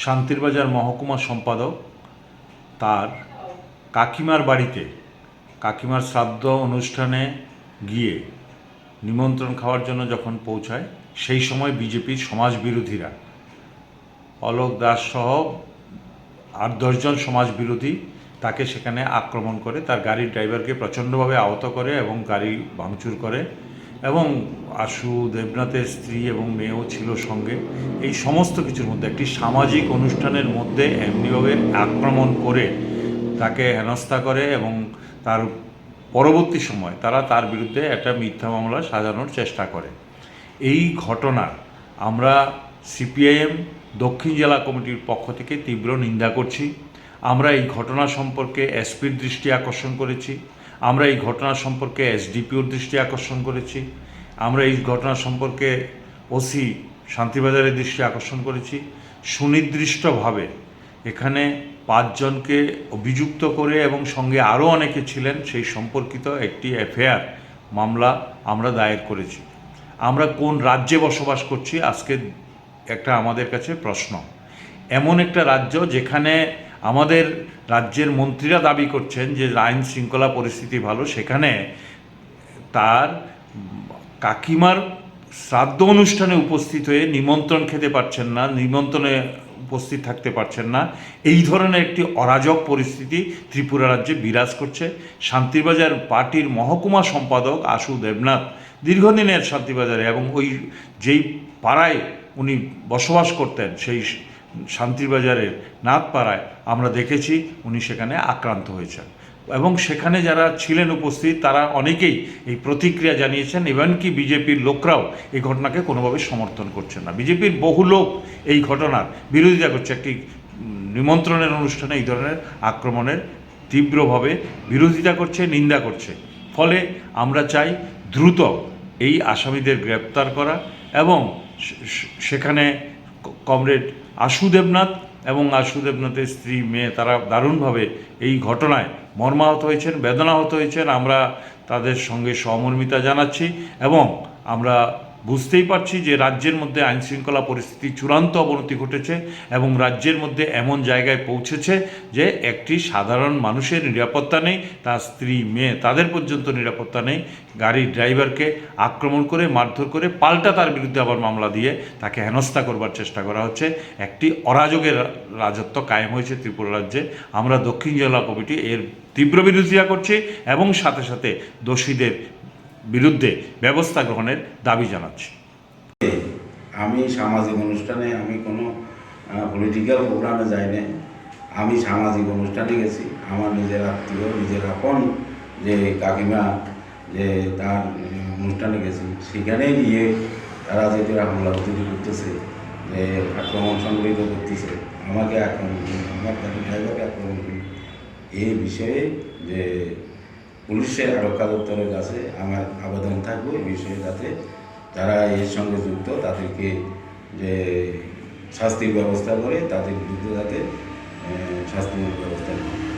শান্তিরবাজার মহকুমা সম্পাদক তার কাকিমার বাড়িতে, কাকিমার শ্রাদ্ধ অনুষ্ঠানে গিয়ে নিমন্ত্রণ খাওয়ার জন্য যখন পৌঁছায়, সেই সময় বিজেপির সমাজ বিরোধীরা অলোক দাস সহ আট দশজন সমাজ বিরোধী তাকে সেখানে আক্রমণ করে, তার গাড়ির ড্রাইভারকে প্রচণ্ডভাবে আহত করে এবং গাড়ি ভাঙচুর করে। এবং আশু, দেবনাথের স্ত্রী এবং মেয়েও ছিল সঙ্গে। এই সমস্ত কিছুর মধ্যে একটি সামাজিক অনুষ্ঠানের মধ্যে এমনিভাবে আক্রমণ করে তাকে হেনস্থা করে এবং তার পরবর্তী সময় তারা তার বিরুদ্ধে একটা মিথ্যা মামলা সাজানোর চেষ্টা করে। এই ঘটনা আমরা সিপিআইএম, দক্ষিণ জেলা কমিটির পক্ষ থেকে তীব্র নিন্দা করছি। আমরা এই ঘটনা সম্পর্কে এসপির দৃষ্টি আকর্ষণ করেছি। আমরা এই ঘটনা সম্পর্কে এসডিপিওর দৃষ্টি আকর্ষণ করেছি। আমরা এই ঘটনা সম্পর্কে ওসি শান্তিবাজারের দৃষ্টি আকর্ষণ করেছি। সুনির্দিষ্টভাবে এখানে পাঁচজনকে অভিযুক্ত করে এবং সঙ্গে আরও অনেকে ছিলেন, সেই সম্পর্কিত একটি এফআইআর মামলা আমরা দায়ের করেছি। আমরা কোন রাজ্যে বসবাস করছি, আজকে একটা আমাদের কাছে প্রশ্ন। এমন একটা রাজ্য যেখানে আমাদের রাজ্যের মন্ত্রীরা দাবি করছেন যে আইন শৃঙ্খলা পরিস্থিতি ভালো, সেখানে তার কাকিমার শ্রাদ্ধ অনুষ্ঠানে উপস্থিত হয়ে নিমন্ত্রণ খেতে পারছেন না, নিমন্ত্রণে উপস্থিত থাকতে পারছেন না। এই ধরনের একটি অরাজক পরিস্থিতি ত্রিপুরা রাজ্যে বিরাজ করছে। শান্তিবাজার পার্টির মহকুমা সম্পাদক আশু দেবনাথ দীর্ঘদিনের শান্তিবাজারে এবং ওই যেই পাড়ায় উনি বসবাস করতেন, সেই শান্তিবাজারের নাথপাড়ায় আমরা দেখেছি উনি সেখানে আক্রান্ত হয়েছেন। এবং সেখানে যারা ছিলেন উপস্থিত, তারা অনেকেই এই প্রতিক্রিয়া জানিয়েছেন এমনকি বিজেপির লোকরাও এই ঘটনাকে কোনোভাবে সমর্থন করছেন না। বিজেপির বহু লোক এই ঘটনার বিরোধিতা করছে। একটি নিমন্ত্রণের অনুষ্ঠানে এই ধরনের আক্রমণের তীব্রভাবে বিরোধিতা করছে, নিন্দা করছে। ফলে আমরা চাই দ্রুত এই আসামিদের গ্রেপ্তার করা এবং সেখানে কমরেড আশু দেবনাথ এবং আশু দেবনাথের স্ত্রী মেয়ে, তারা দারুণভাবে এই ঘটনায় মর্মাহত হয়েছেন, বেদনাহত হয়েছেন। আমরা তাদের সঙ্গে সমর্মিতা জানাচ্ছি এবং আমরা বুঝতেই পারছি যে রাজ্যের মধ্যে আইন শৃঙ্খলা পরিস্থিতি চূড়ান্ত অবনতি ঘটেছে এবং রাজ্যের মধ্যে এমন জায়গায় পৌঁছেছে যে একটি সাধারণ মানুষের নিরাপত্তা নেই, তার স্ত্রী, মেয়ে, তাদের পর্যন্ত নিরাপত্তা নেই। গাড়ির ড্রাইভারকে আক্রমণ করে, মারধর করে, পাল্টা তার বিরুদ্ধে আবার মামলা দিয়ে তাকে হেনস্থা করবার চেষ্টা করা হচ্ছে। একটি অরাজকের রাজত্ব কায়েম হয়েছে ত্রিপুরা রাজ্যে। আমরা দক্ষিণ জেলা কমিটি এর তীব্র বিরোধিতা করছি এবং সাথে সাথে দোষীদের বিরুদ্ধে ব্যবস্থা গ্রহণের দাবি জানাচ্ছি। আমি সামাজিক অনুষ্ঠানে আমি কোনো পলিটিক্যাল প্রোগ্রামে যাই না আমি সামাজিক অনুষ্ঠানে গেছি। আমার নিজের আত্মীয়, নিজের আপন যে কাকিমা যে তার অনুষ্ঠানে গেছি। সেখানে গিয়ে তারা যে তারা হামলা হুতুরি করতেছে, যে আক্রমণ সংগঠিত করতেছে, আমাকে আক্রমণ আমার ড্রাইভারকে আক্রমণ এই বিষয়ে যে পুলিশের আরক্ষা দপ্তরের কাছে আমার আবেদন থাকবে এই বিষয়ে যাতে যারা এর সঙ্গে যুক্ত তাদেরকে যে শাস্তির ব্যবস্থা করে তাদের বিরুদ্ধে যাতে শাস্তিমূলক ব্যবস্থা নেওয়া।